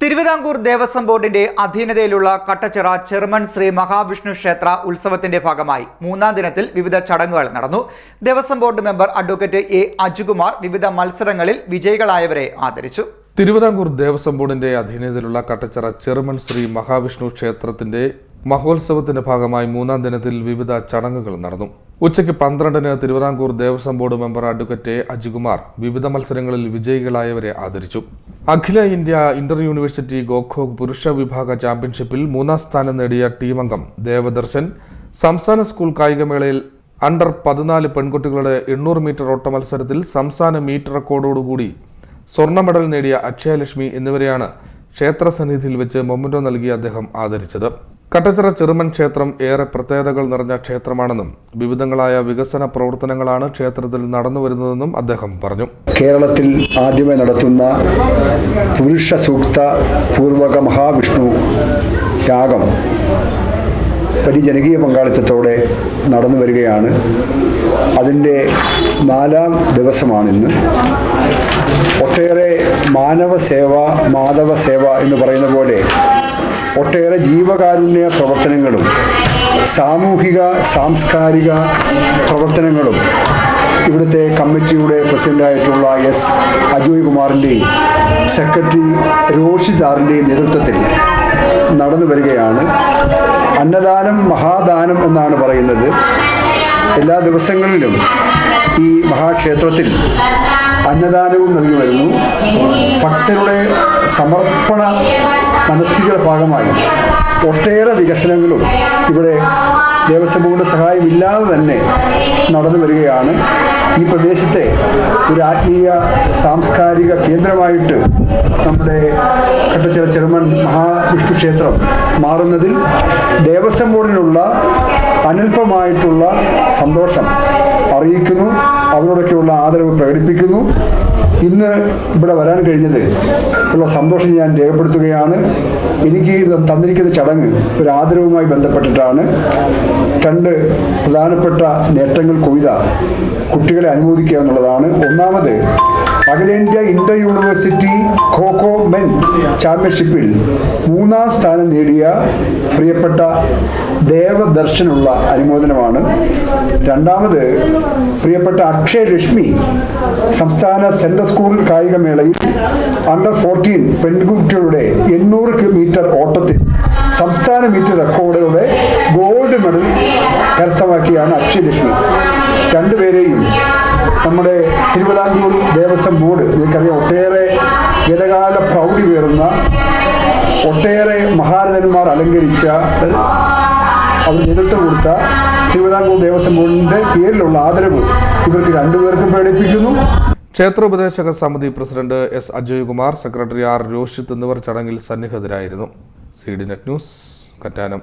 തിരുവിതാംകൂർ ദേവസ്വം ബോർഡിന്റെ അധീനതയിലുള്ള കട്ടച്ചിറ ചെറുമൺ ശ്രീ മഹാവിഷ്ണു ക്ഷേത്ര ഉത്സവത്തിന്റെ ഭാഗമായി മൂന്നാം ദിനത്തിൽ വിവിധ ചടങ്ങുകൾ നടന്നു. Devaswom board member advocate A Ajukumar വിവിധ മത്സരങ്ങളിൽ വിജയികളായവരെ ആദരിച്ചു. തിരുവിതാംകൂർ ദേവസ്വം ബോർഡിന്റെ അധീനതയിലുള്ള കട്ടച്ചിറ ചെറുമൺ ശ്രീ മഹാവിഷ്ണു ക്ഷേത്രത്തിന്റെ മഹോത്സവത്തിന്റെ ഭാഗമായി മൂന്നാം ദിനത്തിൽ വിവിധ ചടങ്ങുകൾ നടന്നു. ഉച്ചയ്ക്ക് പന്ത്രണ്ടിന് Thiruvithamkoor Devaswom board member advocate Ajikumar വിവിധ മത്സരങ്ങളിൽ വിജയികളായവരെ ആദരിച്ചു. അഖില ഇന്ത്യ ഇന്റർ യൂണിവേഴ്സിറ്റി ഗോഖോ പുരുഷ വിഭാഗ ചാമ്പ്യൻഷിപ്പിൽ മൂന്നാം സ്ഥാനം നേടിയ ടീമംഗം ദേവദർശൻ സംസ്ഥാന സ്കൂൾ കായികമേളയിൽ അണ്ടർ പതിനാല് പെൺകുട്ടികളുടെ എണ്ണൂറ് മീറ്റർ ഓട്ട മത്സരത്തിൽ സംസ്ഥാന മീറ്റർ റെക്കോർഡോടുകൂടി സ്വർണ മെഡൽ നേടിയ അക്ഷയലക്ഷ്മി എന്നിവരെയാണ് ക്ഷേത്ര സന്നിധിയിൽ വെച്ച് മൊമ്മന്റോ നൽകി അദ്ദേഹം ആദരിച്ചത്. കട്ടച്ചിറ ചെറുമൻ ക്ഷേത്രം ഏറെ പ്രത്യേകതകൾ നിറഞ്ഞ ക്ഷേത്രമാണെന്നും വിവിധങ്ങളായ വികസന പ്രവർത്തനങ്ങളാണ് ക്ഷേത്രത്തിൽ നടന്നു വരുന്നതെന്നും അദ്ദേഹം പറഞ്ഞു. കേരളത്തിൽ ആദ്യമേ നടത്തുന്ന പുരുഷ സൂക്ത പൂർവക മഹാവിഷ്ണു യാഗം വലിയ ജനകീയ പങ്കാളിത്തത്തോടെ നടന്നു വരികയാണ്. അതിന്റെ നാലാം ദിവസമാണിന്ന്. ഒട്ടേറെ മാനവ സേവ മാധവ സേവ എന്ന് പറയുന്ന പോലെ ഒട്ടേറെ ജീവകാരുണ്യ പ്രവർത്തനങ്ങളും സാമൂഹിക സാംസ്കാരിക പ്രവർത്തനങ്ങളും ഇവിടുത്തെ കമ്മിറ്റിയുടെ പ്രസിഡന്റായിട്ടുള്ള എസ്. അജോയ് കുമാറിന്റെയും സെക്രട്ടറി രോഷിദാറിന്റെയും നേതൃത്വത്തിൽ നടന്നു വരികയാണ്. അന്നദാനം മഹാദാനം എന്നാണ് പറയുന്നത്. എല്ലാ ദിവസങ്ങളിലും ഈ മഹാക്ഷേത്രത്തിൽ അന്നദാനവും നൽകി വരുന്നു. ഭക്തരുടെ സമർപ്പണ മനസ്ഥിതിയുടെ ഭാഗമായി ഒട്ടേറെ വികസനങ്ങളും ഇവിടെ ദേവസ്വം ബോർഡിന്റെ സഹായമില്ലാതെ തന്നെ നടന്നു വരികയാണ്. ഈ പ്രദേശത്തെ ഒരു ആത്മീയ സാംസ്കാരിക കേന്ദ്രമായിട്ട് നമ്മുടെ കട്ടച്ചിറ ചെറുമൺ മഹാവിഷ്ണു ക്ഷേത്രം മാറുന്നതിൽ ദേവസ്വം ബോർഡിനുള്ള അനൽപമായിട്ടുള്ള സന്തോഷം അറിയിക്കുന്നു അവരോടൊക്കെയുള്ള ആദരവ് പ്രകടിപ്പിക്കുന്നു. ഇന്ന് ഇവിടെ വരാൻ കഴിഞ്ഞത് ഉള്ള സന്തോഷം ഞാൻ രേഖപ്പെടുത്തുകയാണ്. എനിക്ക് തന്നിരിക്കുന്ന ചടങ്ങ് ഒരു ആദരവുമായി ബന്ധപ്പെട്ടിട്ടാണ്. രണ്ട് പ്രധാനപ്പെട്ട നേട്ടങ്ങൾ കൊയ്ത കുട്ടികളെ അനുമോദിക്കുക എന്നുള്ളതാണ്. ഒന്നാമത് അഖിലേന്ത്യാ ഇന്റർ യൂണിവേഴ്സിറ്റി ഖോഖോ മെൻ ചാമ്പ്യൻഷിപ്പിൽ മൂന്നാം സ്ഥാനം നേടിയ പ്രിയപ്പെട്ട ദേവദർശനുള്ള അനുമോദനമാണ്. രണ്ടാമത് പ്രിയപ്പെട്ട അക്ഷയ് ലക്ഷ്മി സംസ്ഥാന സെൻട്രൽ സ്കൂൾ കായികമേളയിൽ അണ്ടർ ഫോർട്ടീൻ പെൺകുട്ടികളുടെ എണ്ണൂറ് മീറ്റർ ഓട്ടത്തിൽ സംസ്ഥാന മീറ്റർ റെക്കോർഡുകളുടെ ഗോൾഡ് മെഡൽ കരസ്ഥമാക്കിയാണ് അക്ഷയ് ലക്ഷ്മി രണ്ടുപേരെയും നമ്മുടെ തിരുവിതാംകൂർ ദേവസ്വം ബോർഡ് നിങ്ങൾക്കറിയാം ഒട്ടേറെ വേദകാല പ്രൗഢി പേറുന്ന ഒട്ടേറെ മഹാരഥന്മാർ അലങ്കരിച്ച അവർ നേതൃത്വം കൊടുത്ത തിരുവിതാംകൂർ ദേവസ്വം ബോർഡിന്റെ പേരിലുള്ള ആദരവ് ഇവർക്ക് രണ്ടുപേർക്കും പ്രകടിപ്പിക്കുന്നു. ക്ഷേത്രോപദേശക സമിതി president S Ajaykumar secretary R Roshith എന്നിവർ ചടങ്ങിൽ സന്നിഹിതരായിരുന്നു. C D net news Kattanam.